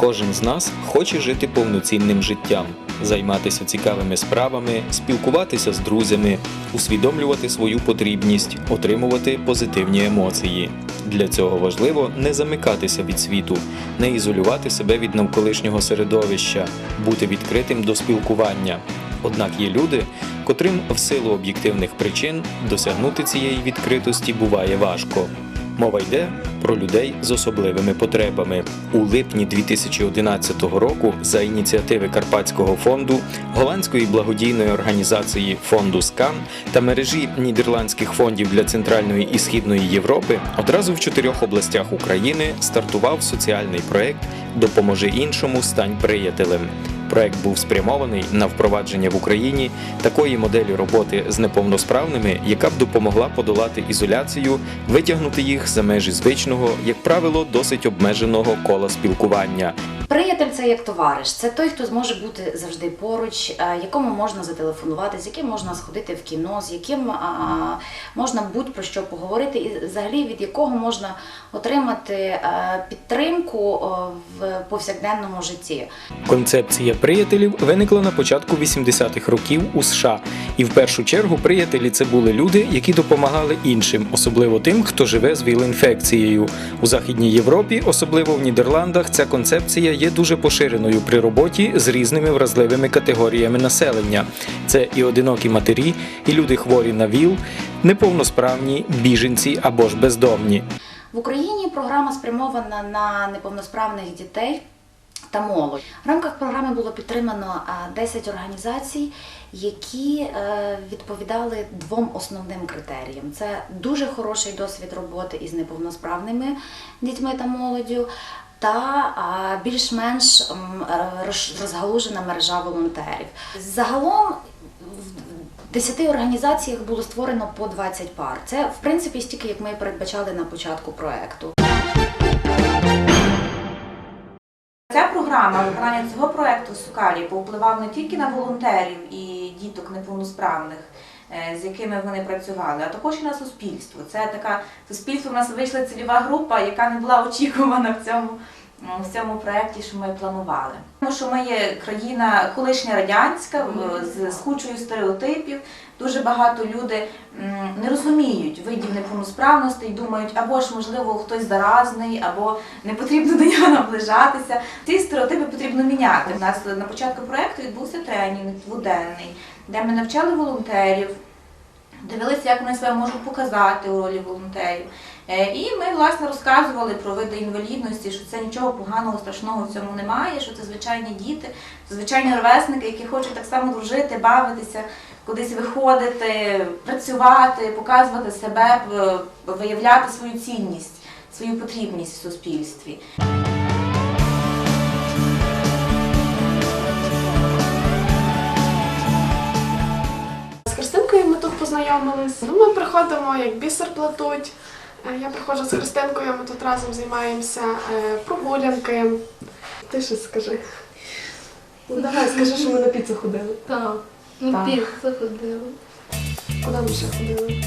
Кожен з нас хоче жити повноцінним життям, займатися цікавими справами, спілкуватися з друзями, усвідомлювати свою потрібність, отримувати позитивні емоції. Для цього важливо не замикатися від світу, не ізолювати себе від навколишнього середовища, бути відкритим до спілкування. Однак є люди, котрим в силу об'єктивних причин досягнути цієї відкритості буває важко. Мова йде про людей з особливими потребами. У липні 2011 року за ініціативи Карпатського фонду, голландської благодійної організації фонду СКАН та мережі нідерландських фондів для Центральної і Східної Європи одразу в чотирьох областях України стартував соціальний проект Допоможи іншому, стань приятелем. Проект був спрямований на впровадження в Україні такої моделі роботи з неповносправними, яка б допомогла подолати ізоляцію, витягнути їх за межі звичного, як правило, досить обмеженого кола спілкування. Приятель це як товариш, це той, хто зможе бути завжди поруч, е, якому можна зателефонувати, з яким можна сходити в кіно, з яким можна будь-про що поговорити, і взагалі від якого можна отримати е, підтримку в повсякденному житті. Концепція приятелів виникла на початку 80-х років у США, і в першу чергу приятелі це були люди, які допомагали іншим, особливо тим, хто живе з ВІЛ-інфекцією. У Західній Європі, особливо в Нідерландах, ця концепція є дуже поширеною при роботі з різними вразливими категоріями населення. Це і одинокі матері, і люди хворі на ВІЛ, неповносправні, біженці або ж бездомні. В Україні програма спрямована на неповносправних дітей та молодь. В рамках програми було підтримано а, 10 організацій, які е, відповідали двом основним критеріям: це дуже хороший досвід роботи із неповносправними дітьми та молоддю. Та більш-менш розгалужена мережа волонтерів. Загалом в 10 організаціях було створено по 20 пар. Це в принципі стільки, як ми і передбачали на початку проекту. Ця програма виконання цього проекту Сукалі повпливав не тільки на волонтерів і діток неповносправних, з якими вони працювали, а також і на суспільство. Це така суспільство. У нас вийшла цільова група, яка не була очікувана в цьому. В цьому проєкті, що ми планували. Тому що ми є країна колишня радянська з, з кучою стереотипів. Дуже багато люди не розуміють видів неповносправності і думають, або ж можливо хтось заразний, або не потрібно до нього наближатися. Ці стереотипи потрібно міняти. У нас на початку проєкту відбувся тренінг дводенний, де ми навчали волонтерів, дивилися, як вони себе можуть показати у ролі волонтерів. Е, І ми власне розказували про види інвалідності, що це нічого поганого, страшного в цьому немає, що це звичайні діти, звичайні ровесники, які хочуть так само дружити, бавитися, кудись виходити, працювати, показувати себе, виявляти свою цінність, свою потрібність в суспільстві. Познайомились. Ну, ми приходимо, як бісер плетуть. Е, Я приходжу з Христинкою, ми тут разом займаємося е, прогулянки. Ти щось скажи. Ну давай, скажи, що ми на піцу ходили. Так. Так. піцу ходили. Куди ми ще ходили?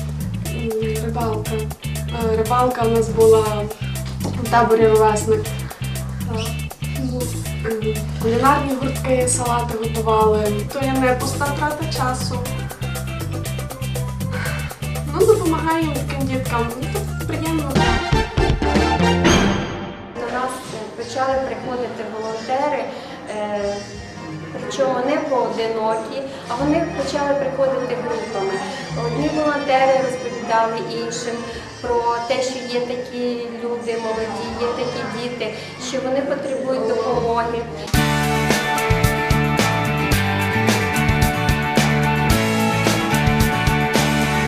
Рибалка. Е, Рибалка у нас була в таборі ровесник. Кулінарні гуртки, салати готували. То є не пуста трата часу. Ну, допомагаємо таким діткам. Ну, то приємно. До нас почали приходити волонтери, е, причому не поодинокі, а вони почали приходити групами. Одні волонтери розповідали іншим про те, що є такі люди молоді, є такі діти, що вони потребують допомоги.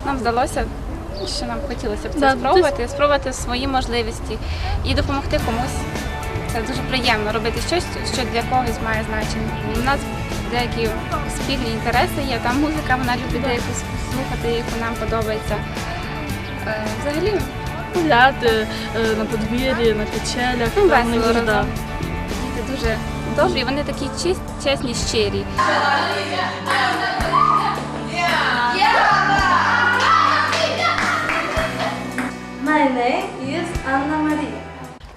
Нам вдалося, що нам хотілося б це Да, спробувати, спробувати свої можливості і допомогти комусь. Це дуже приємно робити щось, що для когось має значення. У нас деякі спільні інтереси є. Там музика, вона любить деяку слухати, яку нам подобається. Е, Взагалі Гуляти е, на подвір'ї, на качелях. ну, там весело разом. Діти дуже добрі, вони такі чесні, щирі. My name is Anna Maria.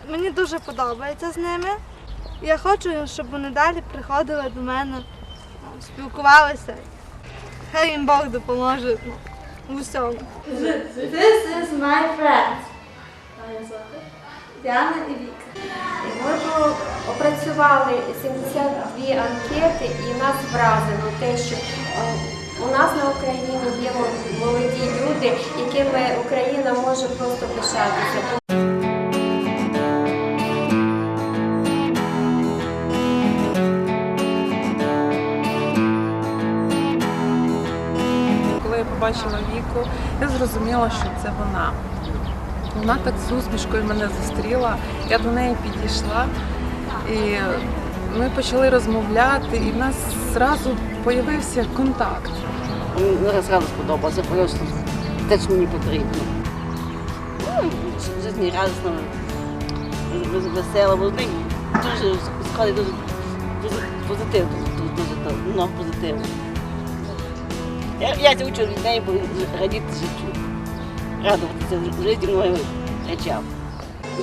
Мені дуже подобається з ними. Я хочу, щоб вони далі приходили до мене, спілкувалися. Хай їм Бог допоможе в усьому. This is my friends. Діана і Віка. Ми опрацювали 72 анкети і нас вразило те, що е, у нас на Україні є молоді люди, якими Україна може просто пишатися. Коли я побачила віку, я зрозуміла, що це вона. Вона так з усмішкою мене зустріла. Я до неї підійшла, і ми почали розмовляти, і в нас зразу з'явився контакт. Мені зразу сподобалося, просто те, що мені потрібно. Ну, Життєрадісно, весело, вони дуже сходить дуже, дуже позитивно, дуже, дуже ну, позитивно. Я, я це учу неї, бо радіти життю, радуватися житті новим речам.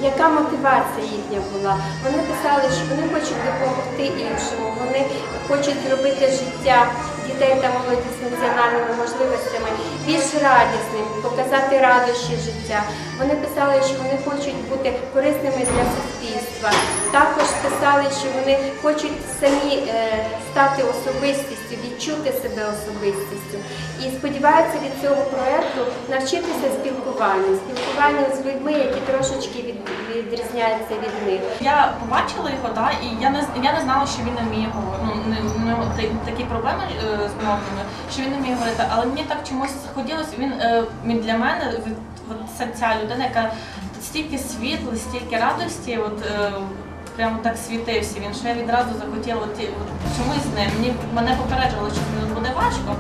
Яка мотивація їхня була? Вони писали, що вони хочуть допомогти іншому, вони хочуть зробити життя дітей та молоді з національними можливостями більш радісним, показати радощі життя. Вони писали, що вони хочуть бути корисними для суспільства. Також писали, що вони хочуть самі е, стати особистістю, відчути себе особистістю. І сподіваються від цього проекту навчитися спілкуванню, спілкуванню з людьми, які трошечки від, відрізняються від них. Я побачила його, да, і я не я не знала, що він не вміє говорити. Ну такі проблеми е, з мовними, що він не вміє говорити. Але мені так чомусь хотілося. Він, е, він для мене від ця людина, яка стільки світла, стільки радості, от прямо так світився. Він я відразу захотіла от, чомусь з ним. Мені мене попереджували, що це буде важко.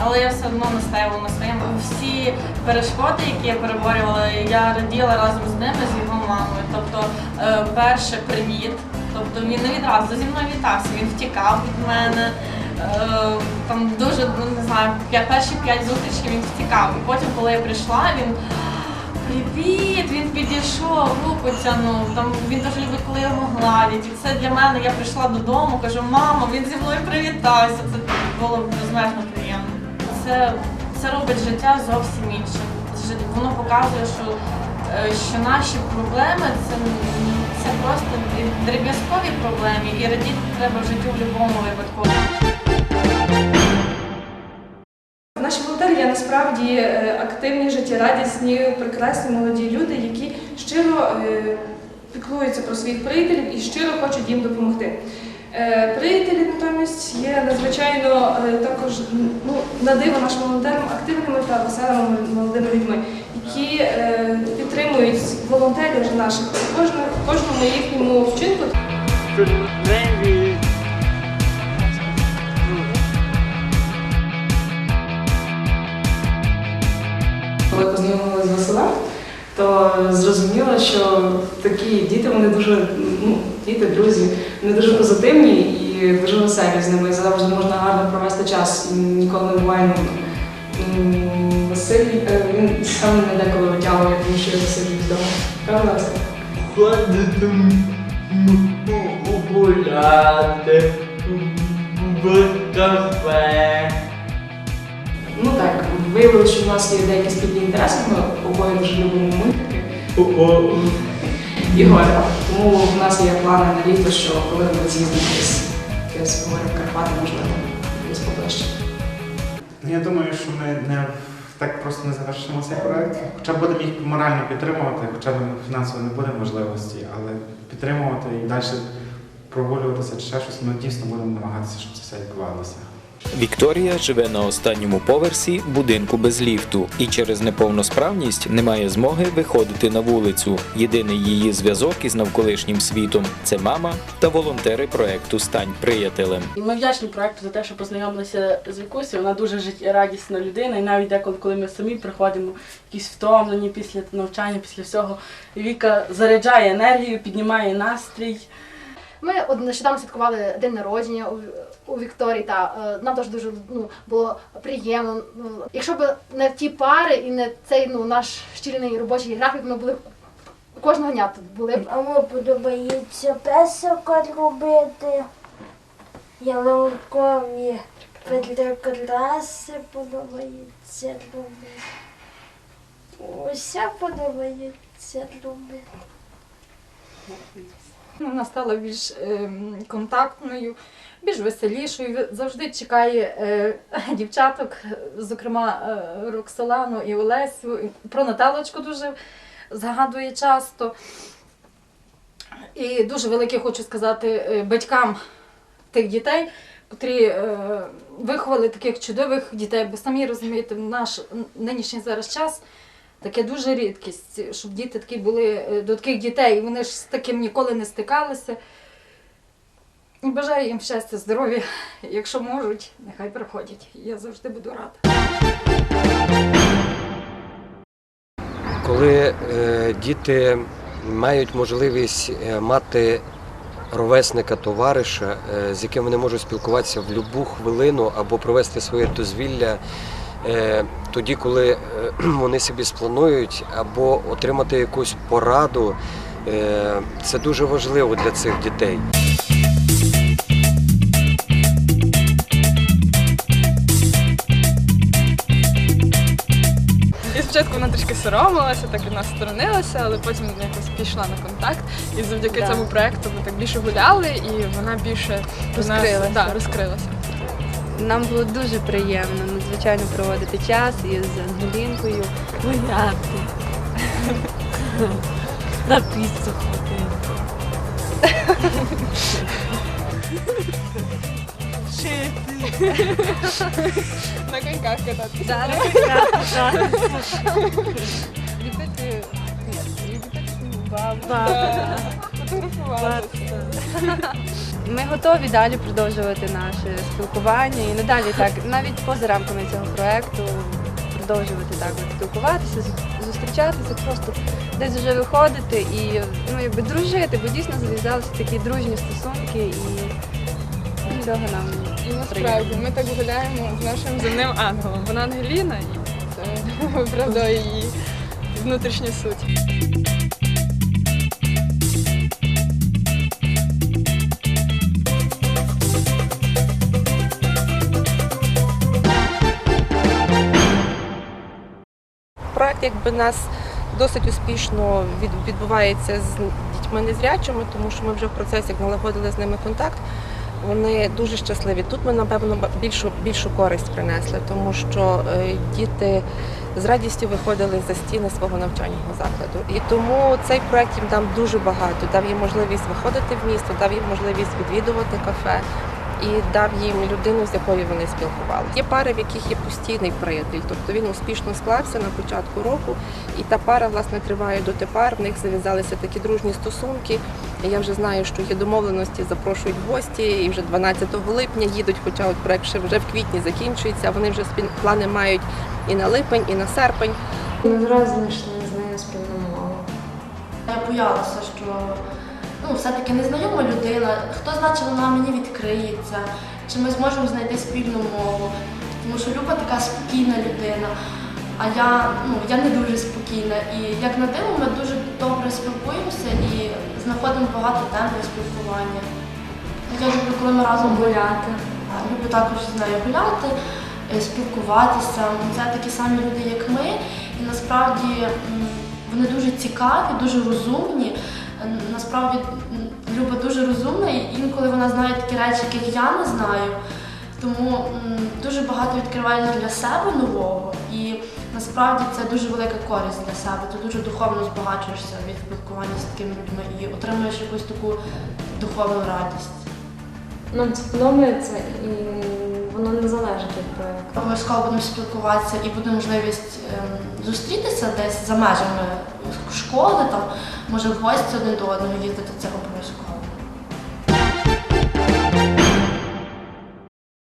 Але я все одно настаивала на своєму. Всі перешкоди, які я переборювала, я раділа разом з ними, з його мамою. Тобто, е, перше привіт. Тобто він не відразу зі мною вітався, він втікав від мене. Е, там дуже, ну не знаю, перші п'ять зустрічей він втікав. І потім, коли я прийшла, він привіт, він підійшов, руку тянув. Там він дуже любить, коли його гладять. І це для мене. Я прийшла додому, кажу, мамо, він зі мною привітався. Це було безмежно приємно. Це, це робить життя зовсім іншим. Воно показує, що, е, що наші проблеми це, це просто дріб'язкові проблеми, і радіти треба в життю в будь-якому випадку. Насправді е, активні, життєрадісні, прекрасні молоді люди, які щиро е, піклуються про своїх приятелів і щиро хочуть їм допомогти. Е, Приятелі натомість є надзвичайно також ну, на нашим волонтерам активними та веселими молодими людьми, які підтримують волонтерів наших кожному їхньому вчинку. Коли познайомилася з Василем, то зрозуміла, що такі діти, вони дуже, ну, діти, друзі, вони дуже позитивні і дуже веселі з ними. Завжди можна гарно провести час ніколи не буває нудно. Василь, е, він сам мене деколи витягує, тому що я сиджу вдома. Правда, Василь? Ходити гуляти в кафе. Виявилося, що в нас є деякі спільні інтереси, ми обоє дуже любимо мультики. і гори. Тому в нас є плани на літо, що коли ми з'їздимо десь якесь в в Карпати, можливо, десь поближче. Ну, Я думаю, що ми не так просто не завершимо цей проект. Хоча будемо їх морально підтримувати, хоча б фінансово не буде можливості, але підтримувати і далі прогулюватися чи ще щось, ми дійсно будемо намагатися, щоб це все відбувалося. Вікторія живе на останньому поверсі будинку без ліфту і через неповносправність не має змоги виходити на вулицю. Єдиний її зв'язок із навколишнім світом це мама та волонтери проекту Стань приятелем. І Ми вдячні проекту за те, що познайомилися з Вікусею. Вона дуже життєрадісна людина, і навіть деколи, коли ми самі приходимо якісь втомлені після навчання, після всього, Віка заряджає енергію, піднімає настрій. Ми нещодавно святкували день народження у, Вікторії, та е, нам теж дуже ну, було приємно. Ну, якщо б не ті пари і не цей ну, наш щільний робочий графік, ми були Кожного дня тут були. Мамі подобається песика робити, ялинкові прикраси подобається робити. Усе подобається робити. Вона стала більш ем, контактною, більш веселішою. Завжди чекає е, дівчаток, зокрема е, Роксолану і Олесю. Про Наталочку дуже згадує часто. І дуже велике хочу сказати е, батькам тих дітей, котрі е, виховали таких чудових дітей, бо самі розумієте, наш нинішній зараз час таке дуже рідкість, щоб діти такі були е, до таких дітей. Вони ж з таким ніколи не стикалися. Бажаю їм щастя, здоров'я. Якщо можуть, нехай приходять. Я завжди буду рада. коли е, діти мають можливість е, мати ровесника, товариша, е, з яким вони можуть спілкуватися в будь-яку хвилину або провести своє дозвілля. е, Тоді, коли е, вони собі спланують, або отримати якусь пораду, це дуже важливо для цих дітей. Спочатку вона трішки соромилася, так від нас сторонилася, але потім якось пішла на контакт. І завдяки Да. цьому проекту ми так більше гуляли, і вона більше до нас- Розкрилася. да, розкрилася. Нам було дуже приємно надзвичайно проводити час із Ангелінкою гуляти. На піцу ходити. На коньках кататися. Да, на коньках ліпити бабу. Ми готові далі продовжувати наше спілкування і надалі так, навіть поза рамками цього проекту, продовжувати так от спілкуватися, зустрічатися, просто десь вже виходити і ну, якби дружити, бо дійсно зав'язалися такі дружні стосунки і цього нам І насправді ми так гуляємо з нашим земним ангелом. Вона Ангеліна, і це виправдає її внутрішню суть. Проект якби нас досить успішно відбувається з дітьми незрячими, тому що ми вже в процесі налагодили з ними контакт. Вони дуже щасливі. Тут ми, напевно, більшу, більшу користь принесли, тому що е, діти з радістю виходили за стіни свого навчального закладу. І тому цей проект їм дав дуже багато. Дав їм можливість виходити в місто, дав їм можливість відвідувати кафе і дав їм людину, з якою вони спілкувалися. Є пари, в яких є постійний приятель, тобто він успішно склався на початку року, і та пара власне триває дотепер. В них зав'язалися такі дружні стосунки. Я вже знаю, що є домовленості, запрошують гості, і вже 12 липня їдуть, хоча от проект ще вже в квітні закінчується. Вони вже плани мають і на липень, і на серпень. Ми зразу знайшли з нею спільну мову. Я боялася, що ну, все-таки незнайома людина, хто знає, чи вона мені відкриється, чи ми зможемо знайти спільну мову. Тому що Люба така спокійна людина, а я, ну, я не дуже спокійна. І як на диво, ми дуже добре спілкуємося і знаходимо багато тем для спілкування. Я люблю, коли ми разом гуляти. Люблю також з нею гуляти, е, спілкуватися. Це такі самі люди, як ми. І насправді вони дуже цікаві, дуже розумні. Насправді Люба дуже розумна, і інколи вона знає такі речі, яких я не знаю. Тому дуже багато відкриваєш для себе нового, і насправді це дуже велика користь для себе. Ти дуже духовно збагачуєшся від спілкування з такими людьми і отримуєш якусь таку духовну радість. Нам це подобається і воно не залежить від проєкту. Обов'язково будемо спілкуватися і буде можливість ем, зустрітися десь за межами школи, там може в гості один до одного їздити, це обов'язково.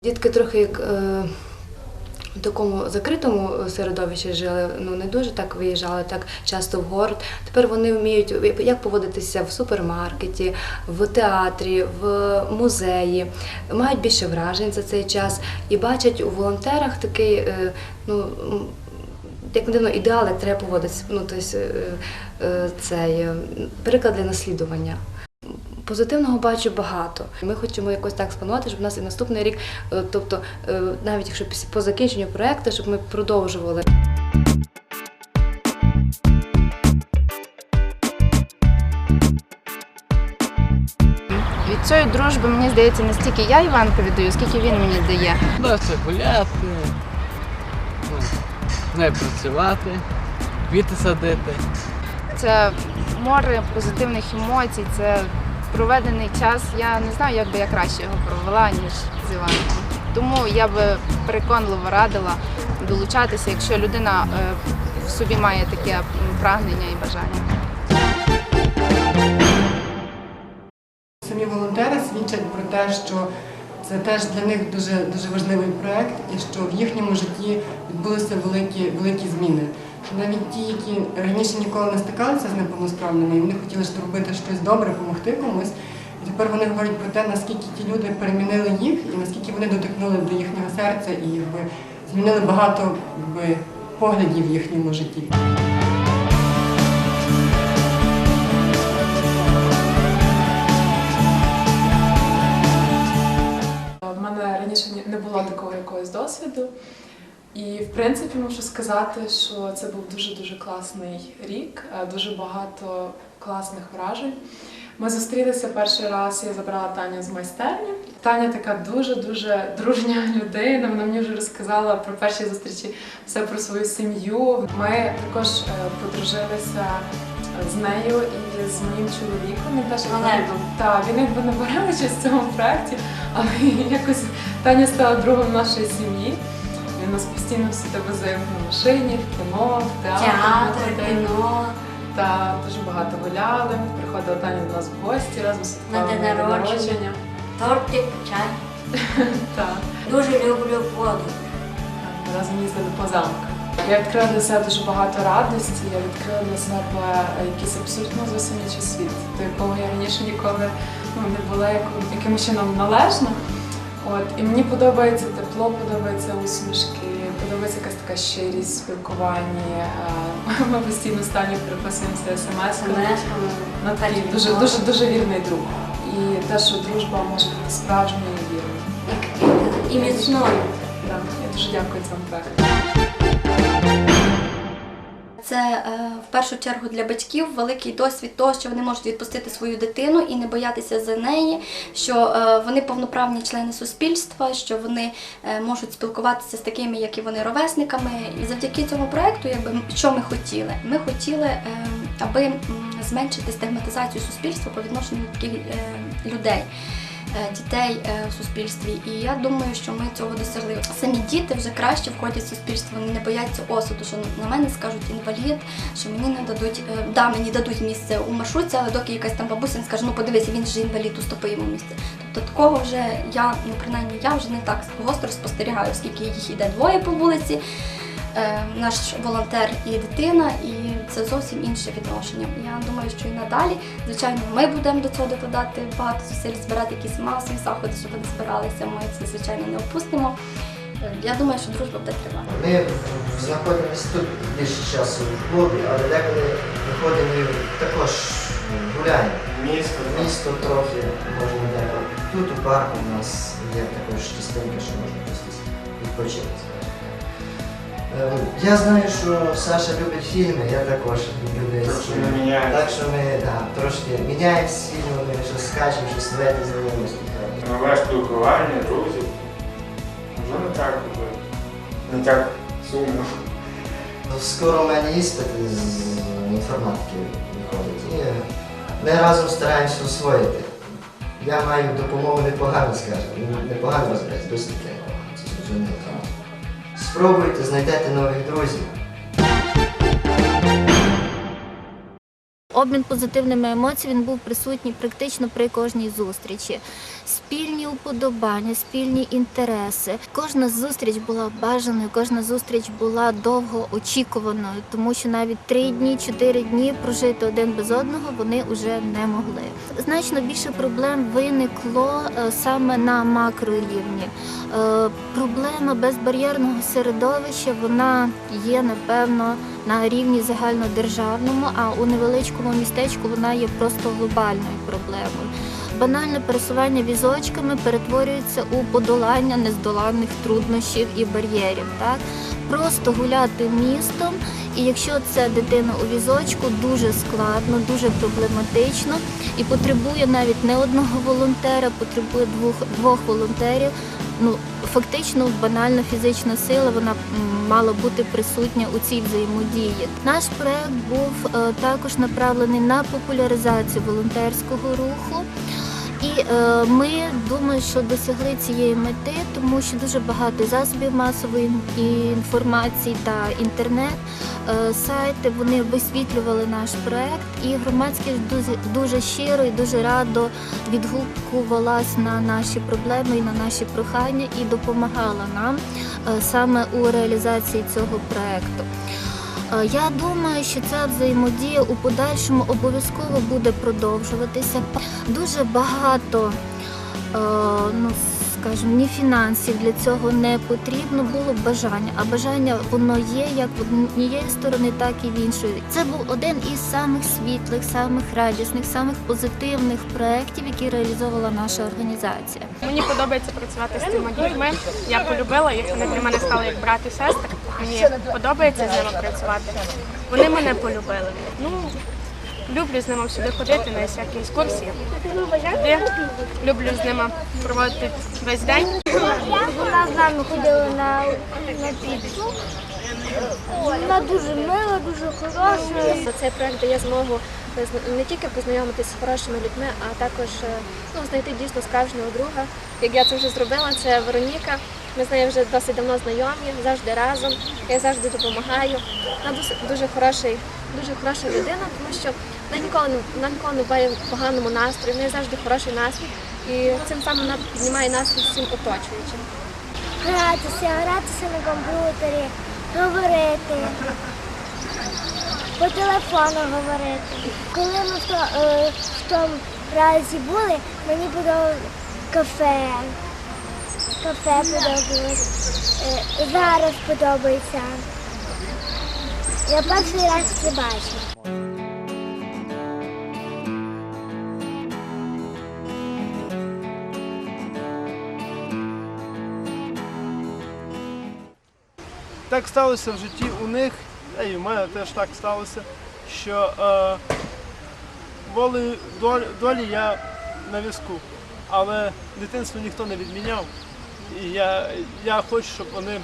Дітки трохи як е, в такому закритому середовищі жили, ну не дуже так виїжджали, так часто в город. Тепер вони вміють як поводитися в супермаркеті, в театрі, в музеї, мають більше вражень за цей час і бачать у волонтерах такий, е, ну. як не дивно, ідеал, як треба поводитися. Ну, тобто, е, е, цей е, приклад для наслідування. Позитивного бачу багато. Ми хочемо якось так спланувати, щоб у нас і наступний рік, е, тобто е, навіть якщо по закінченню проекту, щоб ми продовжували. Від цієї дружби, мені здається, не стільки я Іванку віддаю, скільки він мені дає. Вдасться гуляти, ну, з нею працювати, квіти садити. Це море позитивних емоцій, це проведений час. Я не знаю, як би я краще його провела, ніж з Іванком. Тому я би переконливо радила долучатися, якщо людина е, в собі має таке прагнення і бажання. Самі волонтери свідчать про те, що це теж для них дуже, дуже важливий проект і що в їхньому житті відбулися великі, великі зміни. Навіть ті, які раніше ніколи не стикалися з неповносправними, і вони хотіли зробити щось добре, допомогти комусь. І тепер вони говорять про те, наскільки ті люди перемінили їх і наскільки вони дотикнули до їхнього серця і якби, змінили багато якби, поглядів в їхньому житті. В мене раніше не було такого якогось досвіду. І в принципі можу сказати, що це був дуже-дуже класний рік, е, дуже багато класних вражень. Ми зустрілися перший раз, я забрала Таню з майстерні. Таня така дуже-дуже дружня людина. Вона мені вже розказала про перші зустрічі все про свою сім'ю. Ми також е, подружилися з нею і з моїм чоловіком. Він теж. Так, він якби не бере участь в цьому проєкті, але якось Таня стала другом нашої сім'ї. Він нас постійно всюди возив на машині, в кіно, в театр. Театр, на кіно. Та дуже багато гуляли. Приходила Таня до нас в гості, разом На святкували день народження. Тортик, чай. Так. Дуже люблю воду. Ми разом їздили по замку. Я відкрила для себе дуже багато радості, я відкрила для себе якийсь абсолютно зовсім інший світ, до якого я раніше ніколи ну, не була як- якимось чином належна. От, і мені подобається тепло, подобаються усмішки, подобається якась така щирість спілкування. Е, Ми постійно стані переписуємося смс-ками. Ну, дуже, дуже, дуже вірний друг. І те, що дружба може бути справжньою і вірною. І міцною. Так, я дуже дякую цьому проекту. Це е, в першу чергу для батьків великий досвід того, що вони можуть відпустити свою дитину і не боятися за неї, що е, вони повноправні члени суспільства, що вони е, можуть спілкуватися з такими, як і вони, ровесниками. І завдяки цьому проекту, якби що ми хотіли? Ми хотіли, аби зменшити стигматизацію суспільства по відношенню до таких людей. Е, Дітей е, в суспільстві, і я думаю, що ми цього досягли. Самі діти вже краще входять в суспільство, вони не бояться осуду, що на мене скажуть інвалід, що мені не дадуть, е, да, мені дадуть місце у маршрутці, але доки якась там бабуся не скаже, ну подивися, він же інвалід, уступи йому місце. Тобто такого вже я, ну принаймні я вже не так гостро спостерігаю, оскільки їх іде двоє по вулиці. Е, Наш волонтер і дитина, і це зовсім інше відношення. Я думаю, що і надалі, звичайно, ми будемо до цього докладати багато зусиль, збирати якісь масові заходи, щоб вони збиралися. Ми це звичайно не опустимо. Е, Я думаю, що дружба буде тривати. Ми знаходимося тут більше часу в клубі, але деколи виходимо також гуляємо. Місто. Місто трохи можна деколи. Тут у парку у нас є також частинка, що можна просто відпочити. Е, Я знаю, що Саша любить фільми, я також люблю Трошки. Так що ми да, трошки міняємося з фільмами, щось скачемо, щось нове знайомимося. Нове спілкування, друзі. Вже не так, якби, не так сумно. Ну, Скоро у мене іспит з інформатики виходить. І ми разом стараємося освоїти. Я маю допомогу непогано, скажімо, непогано розбиратися, досить таке. зрозуміло. Спробуйте, знайдете нових друзів. Обмін позитивними емоціями він був присутній практично при кожній зустрічі. Спільні уподобання, спільні інтереси. Кожна зустріч була бажаною, кожна зустріч була довго очікуваною, тому що навіть три дні, чотири дні прожити один без одного вони вже не могли. Значно більше проблем виникло е, саме на макрорівні. Е, Проблема безбар'єрного середовища вона є напевно на рівні загальнодержавному, а у невеличкому містечку вона є просто глобальною проблемою. Банальне пересування візочками перетворюється у подолання нездоланних труднощів і бар'єрів. Так? Просто гуляти містом, і якщо це дитина у візочку, дуже складно, дуже проблематично і потребує навіть не одного волонтера, потребує двох, двох волонтерів. Ну, фактично, банальна фізична сила вона м, мала бути присутня у цій взаємодії. Наш проект був е, також направлений на популяризацію волонтерського руху. І е, ми думаю, що досягли цієї мети, тому що дуже багато засобів масової інформації та інтернет, е, сайти вони висвітлювали наш проект, і громадськість дуже, дуже щиро і дуже радо відгукувалась на наші проблеми і на наші прохання і допомагала нам е, саме у реалізації цього проекту. Е, Я думаю, що ця взаємодія у подальшому обов'язково буде продовжуватися. Дуже багато, е, ну скажімо, ні фінансів для цього не потрібно, було бажання. А бажання воно є як в однієї сторони, так і в іншої. Це був один із самих світлих, самих радісних, самих позитивних проєктів, які реалізовувала наша організація. Мені подобається працювати з цими дітьми. Я полюбила їх, вони для мене стали як брат і сестри. Мені подобається з ними працювати. Вони мене полюбили. Ну, люблю з ними всюди ходити на всякі екскурсії. Туди люблю з ними проводити весь день. Вона з нами ходила на, на піцу. Вона дуже мила, дуже хороша. Цей проект дає змогу не тільки познайомитися з хорошими людьми, а також е, ну, знайти дійсно справжнього друга. Як я це вже зробила, це Вероніка. Ми з нею вже досить давно знайомі, завжди разом. Я завжди допомагаю. Вона дуже, дуже хороший, дуже хороша людина, тому що вона ніколи не вона ніколи не буває в поганому настрої, в неї завжди хороший настрій. І цим самим вона піднімає настрій всім оточуючим. Гратися, гратися на комп'ютері, говорити, по телефону говорити. Коли ми в, то, е, в тому разі були, мені подобалось кафе. Кафе подобалось. Е, зараз подобається. Я перший раз це бачу. Так сталося в житті у них, і в мене теж так сталося, що е, волею долі, долі я на візку, але дитинство ніхто не відміняв. І я, я хочу, щоб вони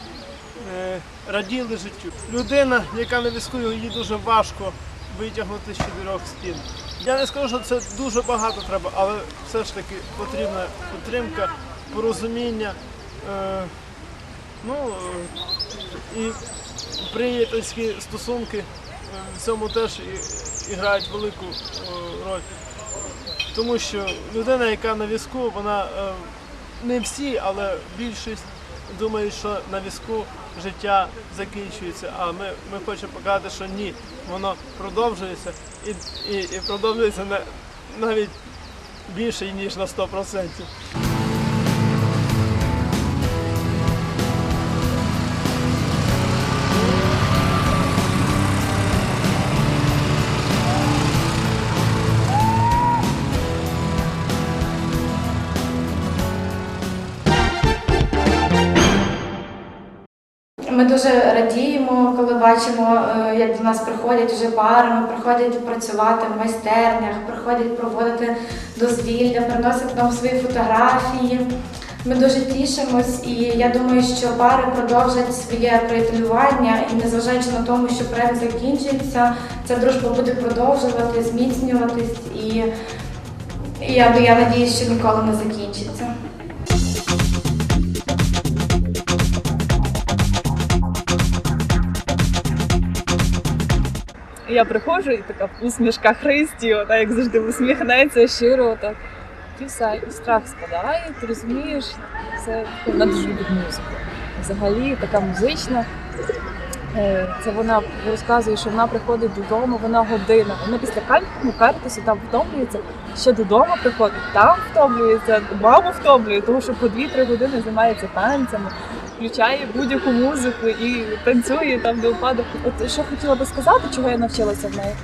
е, раділи життю. Людина, яка на візку, їй дуже важко витягнути з чотирьох стін. Я не скажу, що це дуже багато треба, але все ж таки потрібна підтримка, порозуміння. Е, ну, е, і приятельські стосунки е, в цьому теж і, грають велику е, роль. Тому що людина, яка на візку, вона е, не всі, але більшість думають, що на візку життя закінчується. А ми, ми хочемо показати, що ні, воно продовжується і, і, і продовжується на, навіть більше, ніж на 100%. Дуже радіємо, коли бачимо, е, як до нас приходять вже парами, приходять працювати в майстернях, приходять проводити дозвілля, приносять нам свої фотографії. Ми дуже тішимось, і я думаю, що пари продовжать своє приятелювання, і незважаючи на тому, що проект закінчується, ця дружба буде продовжувати, зміцнюватись, і і я, я надіюсь, що ніколи не закінчиться. Я приходжу, і така усмішка Христі, вона як завжди усміхнеться, щиро так. І все, і страх спадає, ти розумієш, це вона дуже любить музику. Взагалі така музична. Е, Це вона розказує, що вона приходить додому, вона година. Вона після кальпу картусу там втомлюється, ще додому приходить, там втомлюється, маму втомлює, тому що по 2-3 години займається танцями, включає будь-яку музику і танцює там до упаду. От що хотіла би сказати, чого я навчилася в неї.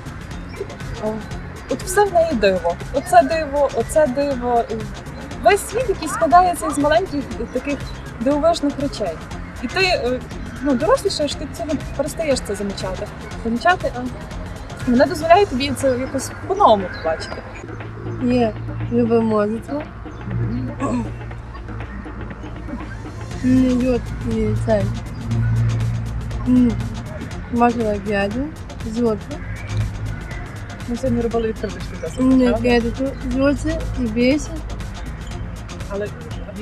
От все в неї диво. Оце диво, оце диво. Весь світ, який складається з маленьких таких дивовижних речей. І ти е, ну, дорослішаєш, ти це перестаєш це замічати. Замічати, а вона дозволяє тобі це якось по-новому побачити. Є, любим музику. Мені йод і цей. м, Макала п'ятю. Ми сьогодні робили відкриточку за Не правда? п'яту, злотці і бейся. Але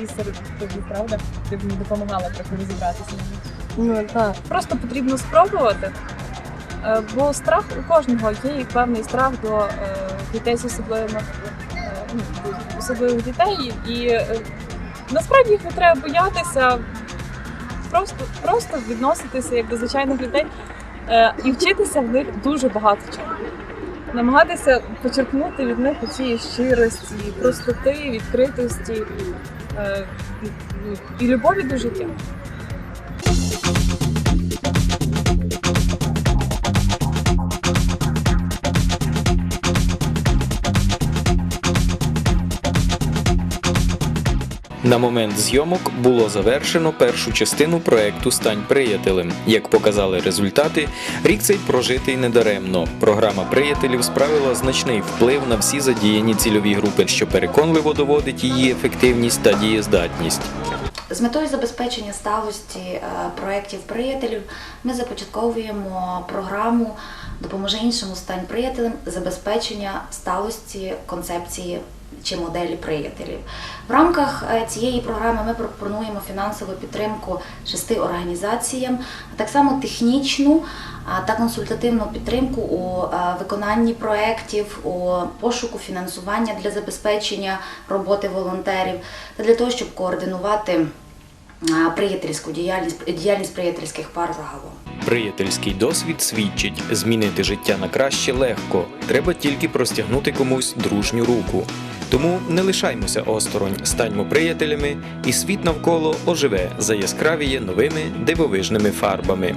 бісер тобі, правда? Ти б мені допомагала трохи розібратися. Ну, так. Просто потрібно спробувати. Е, Бо страх у кожного є і певний страх до е, дітей з особливими е, ну, особливих дітей. І насправді їх не треба боятися, просто, просто відноситися як до звичайних людей і вчитися в них дуже багато чого. Намагатися почерпнути від них цієї щирості, простоти, відкритості і любові до життя. На момент зйомок було завершено першу частину проекту Стань приятелем. Як показали результати, рік цей прожитий недаремно. Програма приятелів справила значний вплив на всі задіяні цільові групи, що переконливо доводить її ефективність та дієздатність. З метою забезпечення сталості е, проєктів приятелів ми започатковуємо програму Допоможи іншому стань приятелем забезпечення сталості концепції чи моделі приятелів. В рамках е, цієї програми ми пропонуємо фінансову підтримку шести організаціям, а так само технічну та консультативну підтримку у е, виконанні проєктів, у пошуку фінансування для забезпечення роботи волонтерів та для того, щоб координувати діяльність, діяльність приятельських пар загалом. Приятельський досвід свідчить, змінити життя на краще легко. Треба тільки простягнути комусь дружню руку. Тому не лишаймося осторонь, станьмо приятелями, і світ навколо оживе, заяскравіє новими дивовижними фарбами.